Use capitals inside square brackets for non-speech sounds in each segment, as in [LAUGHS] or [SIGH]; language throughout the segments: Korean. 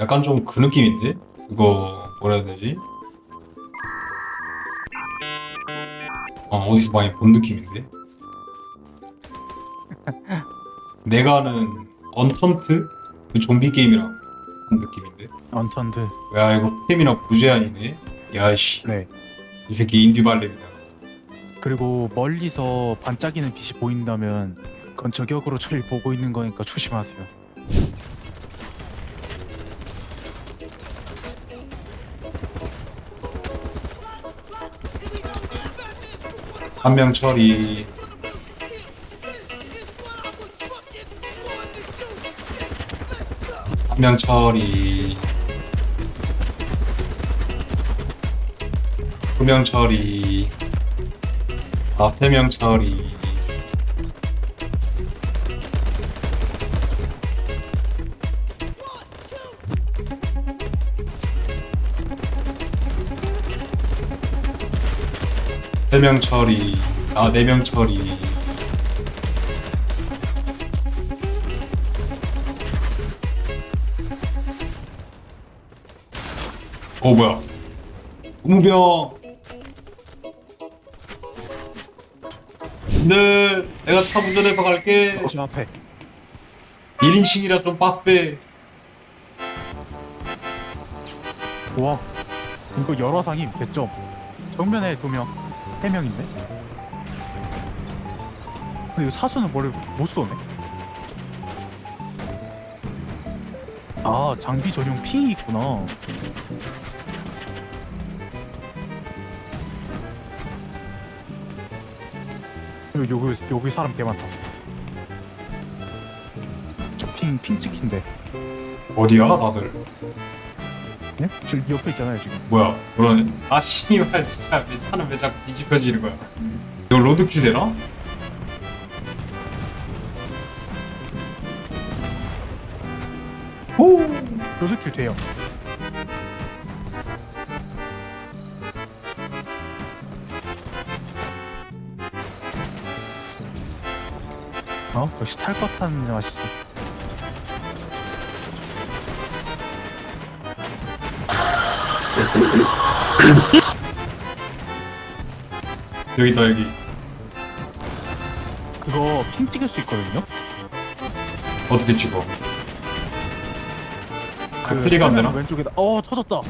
약간 좀 그 느낌인데? 그거 뭐라 해야 되지? 아 어디서 많이 본 느낌인데? [LAUGHS] 내가 아는 언턴트? 그 좀비 게임이랑 한 느낌인데? 언턴드. 야 이거 템이랑 무제한이네? 야이씨 네. 이 새끼 인디발렘이다 그리고 멀리서 반짝이는 빛이 보인다면 그건 저격으로 저를 보고 있는 거니까 조심하세요. 한 명 처리 한 명 처리 두 명 처리 아, 세명 처리 세명 처리. 아, 네 명 처리. 어 뭐야? 우무병. 네 내가 차 운전해 봐 갈게. 어, 저 앞에. 1인칭이라 좀 빡대. 와. 이거 여러 상임 개점. 정면에 두 명, 세 명인데. 근데 이거 사수는 머리 못 쏘네. 아 장비 전용 핑이 있구나. 여기 여기 사람 개 많다. 저 핑 핑 찍힌데. 어디야 다들 네? 지금 옆에 있잖아요 지금. 뭐야 그러네 아 씨발 진짜 내 차는 왜 자꾸 뒤집혀지는 거야 이거 로드킬 되나? 오! 로드킬 돼요. 어? 역시 탈것 타는 맛이지. [LAUGHS] 여기 있다 여기 그거 핑 찍을 수 있거든요? 어떻게 찍어 그 프리가 안 되나? 왼쪽에다 어 터졌다.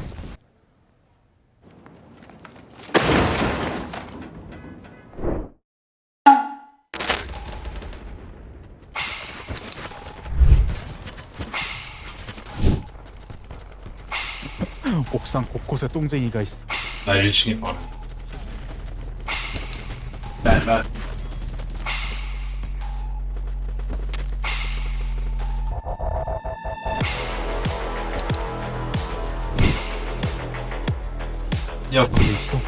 옥상 곳곳에 똥쟁이가 있어. 나 1층에 바로 나 야, 어디 있어?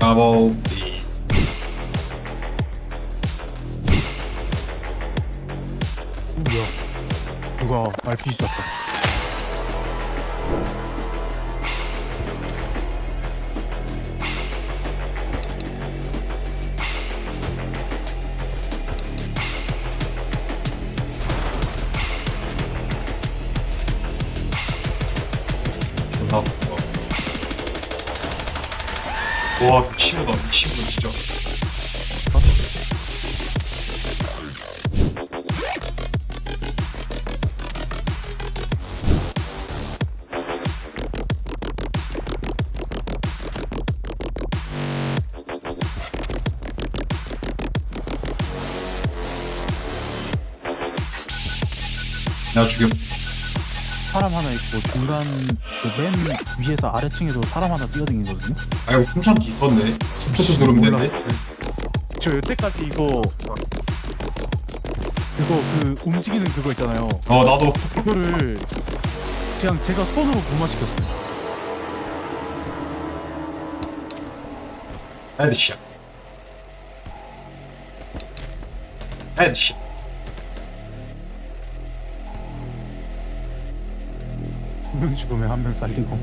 마법 뭐야? 누가 RPG 쐈다. 좋아. 와, 미친놈다, 미친놈 진짜. 나 죽여. 사람 하나 있고 중간 그맨 위에서 아래층에도 사람 하나 뛰어다니거든요. 아이고, 풍선 깊었네. 숨쳐서 누르면 몰라. 되는데? 저 여태까지 이거 그거 그 움직이는 그거 있잖아요. 어, 나도. 그거를 그냥 제가 손으로 무마시켰어요. 헤드샷. 헤드샷. 한 명 죽으면 한 명 살리고.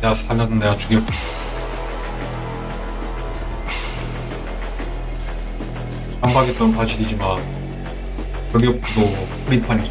내가 살려면 내가 죽여. 한박에 좀 봐죽이지만 여기 없고도 프리판이